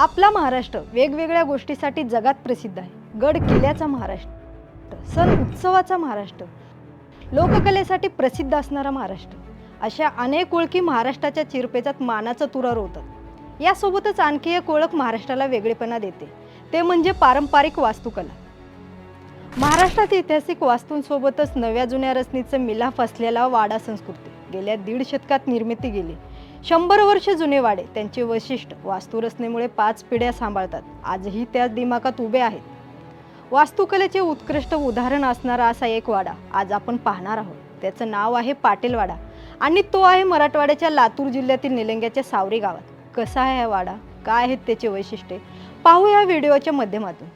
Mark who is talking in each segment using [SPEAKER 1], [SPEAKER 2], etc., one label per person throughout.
[SPEAKER 1] आपला महाराष्ट्र वेगवेगळ्या गोष्टीसाठी जगात प्रसिद्ध आहे. गड किल्ल्याचा महाराष्ट्र सण उत्सवाचा महाराष्ट्र लोककलेसाठी प्रसिद्ध असणारा महाराष्ट्र. अशा अनेक ओळखी महाराष्ट्राच्या चिरपेचात मानाचा तुरा रोवतात. यासोबतच आणखी एक ओळख महाराष्ट्राला वेगळेपणा देते. ते म्हणजे पारंपरिक वास्तुकला. महाराष्ट्रात ऐतिहासिक वास्तूंसोबतच नव्या जुन्या रचनेचं मिलाफ असलेला वाडा संस्कृती. गेल्या दीड शतकात निर्मिती गेली. शंभर वर्ष जुने वाडे त्यांचे वैशिष्ट्य वास्तुरचनेमुळे पाच पिढ्या सांभाळतात. आजही त्या दिमाकात उभे आहेत. वास्तुकलेचे उत्कृष्ट उदाहरण असणारा असा एक वाडा आज आपण पाहणार आहोत. त्याचं नाव आहे पाटीलवाडा आणि तो आहे मराठवाड्याच्या लातूर जिल्ह्यातील निलंग्याच्या सावरी गावात. कसा आहे हा वाडा? काय आहेत त्याचे वैशिष्ट्ये? पाहू या व्हिडिओच्या माध्यमातून.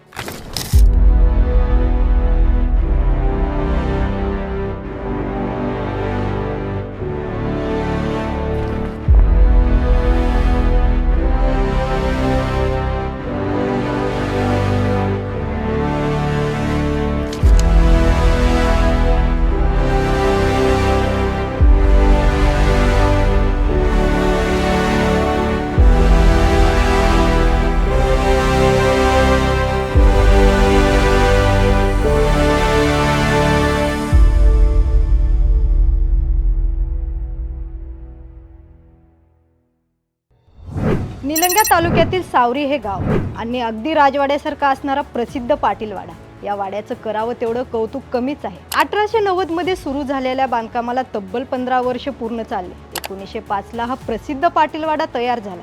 [SPEAKER 1] निलंगा तालुक्यातील सावरी हे गाव आणि अगदी राजवाड्यासारखा असणारा प्रसिद्ध पाटीलवाडा. या वाड्याचं करावं तेवढं कौतुक कमीच आहे. अठराशे नव्वदमध्ये सुरू झालेल्या बांधकामाला तब्बल पंधरा वर्ष पूर्ण चालले. एकोणीसशे पाचला हा प्रसिद्ध पाटीलवाडा तयार झाला.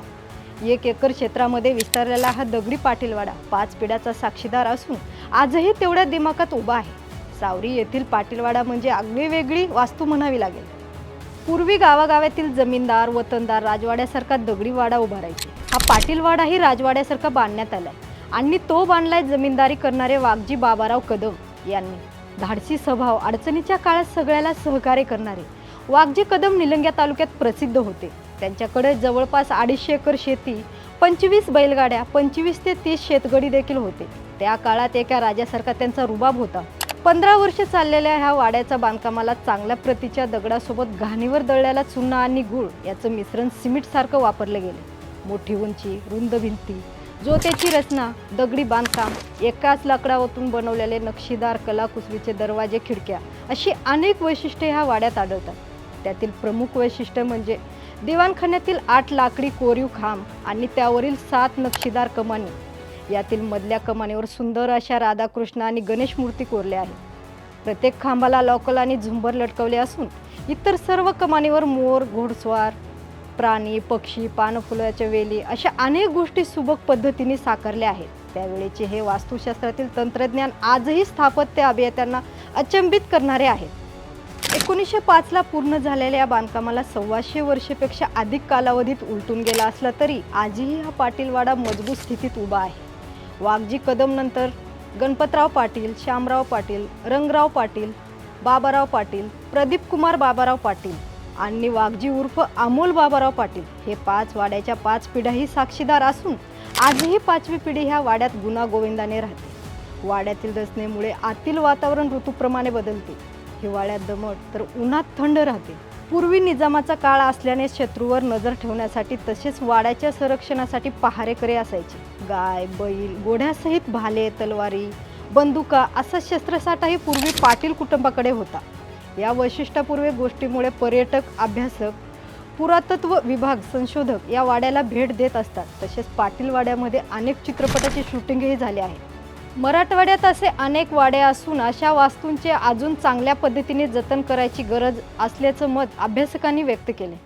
[SPEAKER 1] एक एकर क्षेत्रामध्ये विस्तारलेला हा दगडी पाटीलवाडा पाच पिढ्याचा साक्षीदार असून आजही तेवढ्या दिमाखात उभा आहे. सावरी येथील पाटीलवाडा म्हणजे अगदी वेगळी वास्तू म्हणावी लागेल. पूर्वी गावागावातील जमीनदार वतनदार राजवाड्यासारखा दगडी वाडा उभारायचे हा पाटीलवाडाही राजवाड्यासारखा बांधण्यात आलाय. आणि तो बांधलाय जमीनदारी करणारे वाघजी बाबाराव कदम यांनी. धाडसी स्वभाव अडचणीच्या काळात सगळ्याला सहकार्य करणारे. वाघजी कदम निलंग्या तालुक्यात प्रसिद्ध होते. त्यांच्याकडे जवळपास अडीचशे एकर शेती पंचवीस बैलगाड्या पंचवीस ते तीस शेतगडी देखील होते. त्या काळात एका राजासारखा त्यांचा रुबाब होता. पंधरा वर्ष चाललेल्या ह्या वाड्याच्या बांधकामाला चांगल्या प्रतीच्या दगडासोबत घाणीवर दळलेला चुना आणि गुळ याचं मिश्रण सिमेंट सारखं वापरलं गेलं. मोठी उंची रुंद भिंती जोत्याची रचना दगडी बांधकाम एकाच लाकडावरून बनवलेले नक्षीदार कलाकुसरीचे दरवाजे खिडक्या अशी अनेक वैशिष्ट्ये ह्या वाड्यात आढळतात. त्यातील प्रमुख वैशिष्ट्य म्हणजे दिवाणखान्यातील आठ लाकडी कोरीव खांब आणि त्यावरील सात नक्षीदार कमानी. यातील मधल्या कमानीवर सुंदर अशा राधाकृष्ण आणि गणेश मूर्ती कोरल्या आहेत. प्रत्येक खांबाला लॉकल आणि झुंबर लटकवले असून इतर सर्व कमानीवर मोर घोडस्वार प्राणी पक्षी पानफुलाच्या वेली अशा अनेक गोष्टी सुबक पद्धतीने साकारल्या आहेत. त्यावेळेचे हे वास्तुशास्त्रातील तंत्रज्ञान आजही स्थापत्य अभियंत्यांना अचंबित करणारे आहेत एकोणीसशे पाचला पूर्ण झालेल्या या बांधकामाला सव्वाशे वर्षेपेक्षा अधिक कालावधीत उलटून गेला असला तरी आजही हा पाटीलवाडा मजबूत स्थितीत उभा आहे. वाघजी कदमनंतर गणपतराव पाटील श्यामराव पाटील रंगराव पाटील बाबाराव पाटील प्रदीप कुमार बाबाराव पाटील आणि वाघजी उर्फ अमोल बाबाराव पाटील हे पाच वाड्याच्या पाच पिढ्याही साक्षीदार असून आजही पाचवी पिढी ह्या वाड्यात गुणागोविंदाने राहते. वाड्यातील रचनेमुळे आतील वातावरण ऋतूप्रमाणे बदलते. हिवाळ्यात दमट तर उन्हात थंड राहते. पूर्वी निजामाचा काळ असल्याने शत्रूवर नजर ठेवण्यासाठी तसेच वाड्याच्या संरक्षणासाठी पहारेकरे असायचे. गाय बैल घोड्यासहित भाले तलवारी बंदुका असा शस्त्रसाठाही पूर्वी पाटील कुटुंबाकडे होता. या वैशिष्ट्यपूर्व गोष्टीमुळे पर्यटक अभ्यासक पुरातत्व विभाग संशोधक या वाड्याला भेट देत असतात. तसेच पाटील वाड्यामध्ये अनेक चित्रपटाचे शूटिंगही झाले आहे. मराठवाड्यात असे अनेक वाडे असून अशा वास्तूंचे अजून चांगल्या पद्धतीने जतन करायची गरज असल्याचं मत अभ्यासकांनी व्यक्त केले.